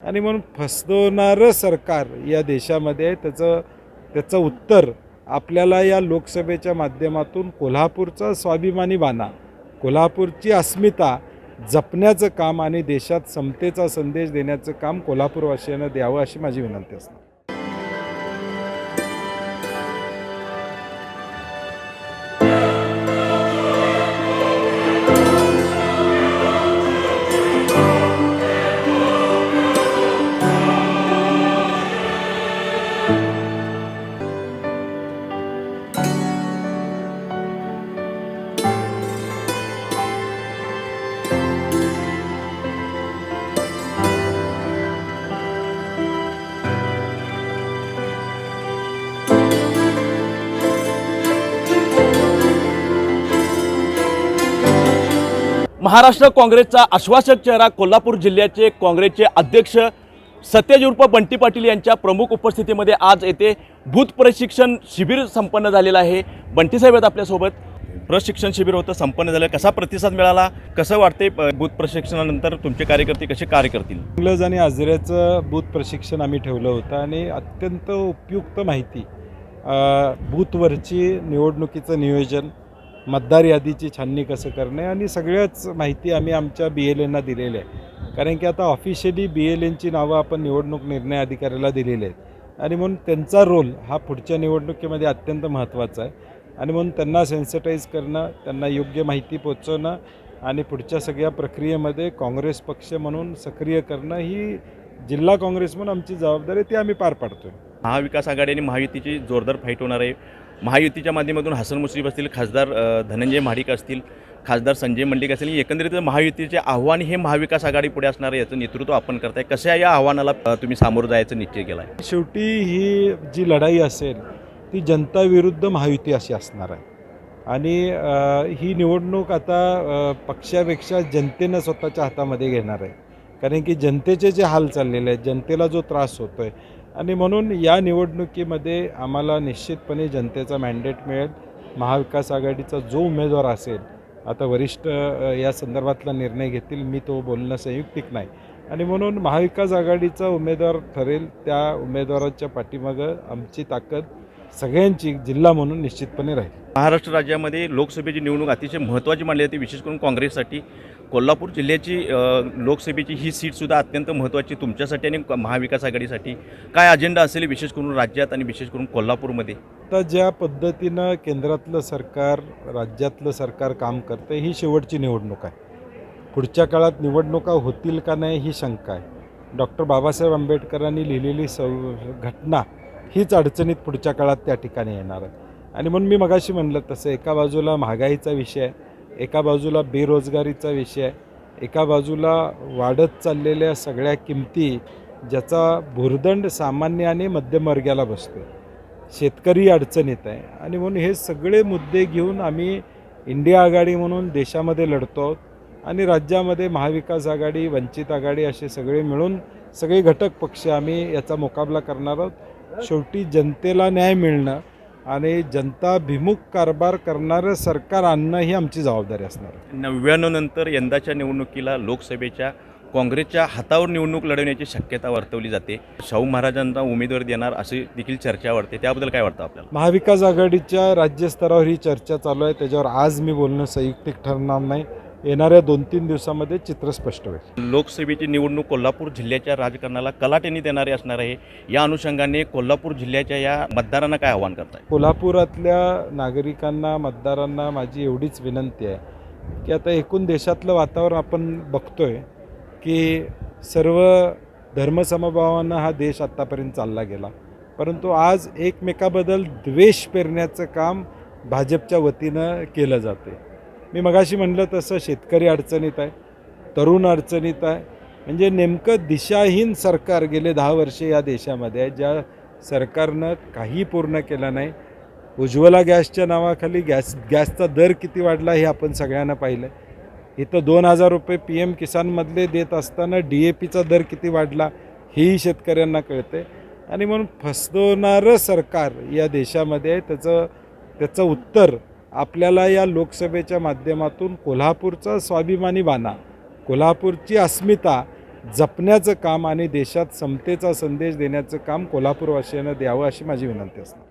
आणि म्हणून फसवणारं सरकार या देशामध्ये आहे त्याचं त्याचं उत्तर आपल्याला या लोकसभेच्या माध्यमातून कोल्हापूरचा स्वाभिमानी बाणा कोल्हापूरची अस्मिता जपण्याचं काम आणि देशात समतेचा संदेश देण्याचं काम कोल्हापूरवासियांना द्यावं अशी माझी विनंती असते. महाराष्ट्र काँग्रेसचा आश्वासक चेहरा कोल्हापूर जिल्ह्याचे काँग्रेसचे अध्यक्ष सत्यज उर्फ बंटी पाटील यांच्या प्रमुख उपस्थितीमध्ये आज येथे भूत प्रशिक्षण शिबिर संपन्न झालेलं आहे. बंटी साहेब आहेत आपल्यासोबत. प्रशिक्षण शिबिर होतं संपन्न झालं. कसा प्रतिसाद मिळाला? कसं वाटते बूथ प्रशिक्षणानंतर तुमचे कार्यकर्ते कसे कार्य करतील? इंग्लज आणि आजऱ्याचं बूथ प्रशिक्षण आम्ही ठेवलं होतं आणि अत्यंत उपयुक्त माहिती बूथवरची निवडणुकीचं नियोजन मतदार यादीची छाननी कसं करणे आणि सगळ्याच माहिती आम्ही आमच्या बी एल एंना दिलेली आहे कारण की आता ऑफिशियली बी एल एनची नावं आपण निवडणूक निर्णय अधिकाऱ्याला दिलेली आहेत. आणि म्हणून त्यांचा रोल हा पुढच्या निवडणुकीमध्ये अत्यंत महत्त्वाचा आहे. आणि म्हणून त्यांना सेन्सिटाईज करणं त्यांना योग्य माहिती पोचवणं आणि पुढच्या सगळ्या प्रक्रियेमध्ये काँग्रेस पक्ष म्हणून सक्रिय करणं ही जिल्हा काँग्रेस म्हणून आमची जबाबदारी ती आम्ही पार पाडतोय. महाविकास आघाडी आणि महायुतीची जोरदार फाईट होणार आहे. महायुतीच्या माध्यमातून हसन मुश्रीफ असतील खासदार धनंजय महाडिक असतील खासदार संजय मंडिक असतील एकंदरीत महायुतीचे आव्हान हे महाविकास आघाडी पुढे असणार आहे याचं नेतृत्व आपण करताय. कशा या आव्हानाला तुम्ही सामोरं जायचं निश्चय केला आहे शेवटी ही जी लढाई असेल ती जनता विरुद्ध महायुती अशी असणार आहे. आणि ही निवडणूक आता पक्षापेक्षा जनतेनं स्वतःच्या हातामध्ये घेणार आहे. कारण की जनतेचे जे हाल चाललेले आहेत जनतेला जो त्रास होतो आहे आणि म्हणून या निवडणुकीमध्ये आम्हाला निश्चितपणे जनतेचा मॅन्डेट मिळेल. महाविकास आघाडीचा जो उमेदवार असेल आता वरिष्ठ या संदर्भातला निर्णय घेतील मी तो बोलणं संयुक्तिक नाही. आणि म्हणून महाविकास आघाडीचा उमेदवार ठरेल त्या उमेदवाराच्या पाठीमागं आमची ताकद सगळ्यांची जिल्हा म्हणून निश्चितपणे राहील. महाराष्ट्र राज्यामध्ये लोकसभेची निवडणूक अतिशय महत्त्वाची मानली जाते विशेष करून काँग्रेससाठी. कोल्हापूर जिल्ह्याची लोकसभेची ही सीटसुद्धा अत्यंत महत्त्वाची तुमच्यासाठी आणि महाविकास आघाडीसाठी. काय अजेंडा असेल विशेष करून राज्यात आणि विशेष करून कोल्हापूरमध्ये? आता ज्या पद्धतीनं केंद्रातलं सरकार राज्यातलं सरकार काम करतं ही शेवटची निवडणूक आहे. पुढच्या काळात निवडणुका होतील का नाही ही शंका आहे. डॉक्टर बाबासाहेब आंबेडकरांनी लिहिलेली सौ घटना हीच अडचणीत पुढच्या काळात त्या ठिकाणी येणार आहे. आणि म्हणून मी मगाशी म्हणलं तसं एका बाजूला महागाईचा विषय आहे एका बाजूला बेरोजगारीचा विषय आहे एका बाजूला वाढत चाललेल्या सगळ्या किमती ज्याचा भुर्दंड सामान्य आणि मध्यमवर्गाला बसतो शेतकरी अडचणीत आहे. आणि म्हणून हे सगळे मुद्दे घेऊन आम्ही इंडिया आघाडी म्हणून देशामध्ये लढतो आहोत आणि राज्यामध्ये महाविकास आघाडी वंचित आघाडी असे सगळे मिळून सगळे घटक पक्ष आम्ही याचा मुकाबला करणार आहोत. शेवटी जनतेला न्याय मिळणं आणि जनताभिमुख कारभार करणारं सरकार आणणं ही आमची जबाबदारी असणार नव्याण्णव नंतर यंदाच्या निवडणुकीला लोकसभेच्या काँग्रेसच्या हातावर निवडणूक लढवण्याची शक्यता वर्तवली जाते. शाहू महाराजांना उमेदवार देणार अशी देखील चर्चा वाढते. त्याबद्दल काय वाटतं आपल्याला? महाविकास आघाडीच्या राज्यस्तरावर ही चर्चा चालू आहे. त्याच्यावर आज मी बोलणं संयुक्तिक ठरणार नाही. येणाऱ्या दोन तीन दिवसामध्ये चित्र स्पष्ट होईल. लोकसभेची निवडणूक कोल्हापूर जिल्ह्याच्या राजकारणाला कलाटेने देणारी असणार आहे. या अनुषंगाने कोल्हापूर जिल्ह्याच्या या मतदारांना काय आव्हान करताय? कोल्हापुरातल्या नागरिकांना मतदारांना माझी एवढीच विनंती आहे की आता एकूण देशातलं वातावरण आपण बघतोय की सर्व धर्मसमभावानं हा देश आत्तापर्यंत चालला गेला. परंतु आज एकमेकाबद्दल द्वेष पेरण्याचं काम भाजपच्या वतीनं केलं जाते मी मगाशी म्हणलं तसं शेतकरी अडचणीत आहे तरुण अडचणीत आहे. म्हणजे नेमकं दिशाहीन सरकार गेले दहा वर्षे या देशामध्ये आहे ज्या सरकारनं काही पूर्ण केलं नाही. उज्ज्वला गॅसच्या नावाखाली गॅस गॅसचा दर किती वाढला हे आपण सगळ्यांना पाहिलं इथं दोन हजार रुपये पी एम किसानमधले देत असताना डी ए पीचा दर किती वाढला हेही शेतकऱ्यांना कळते आणि म्हणून फसवणारं सरकार या देशामध्ये आहे त्याचं त्याचं उत्तर आपल्याला या लोकसभेच्या माध्यमातून कोल्हापूरचा स्वाभिमानी बाणा कोल्हापूरची अस्मिता जपण्याचं काम आणि देशात समतेचा संदेश देण्याचं काम कोल्हापूरवासियांना द्यावं अशी माझी विनंती असते.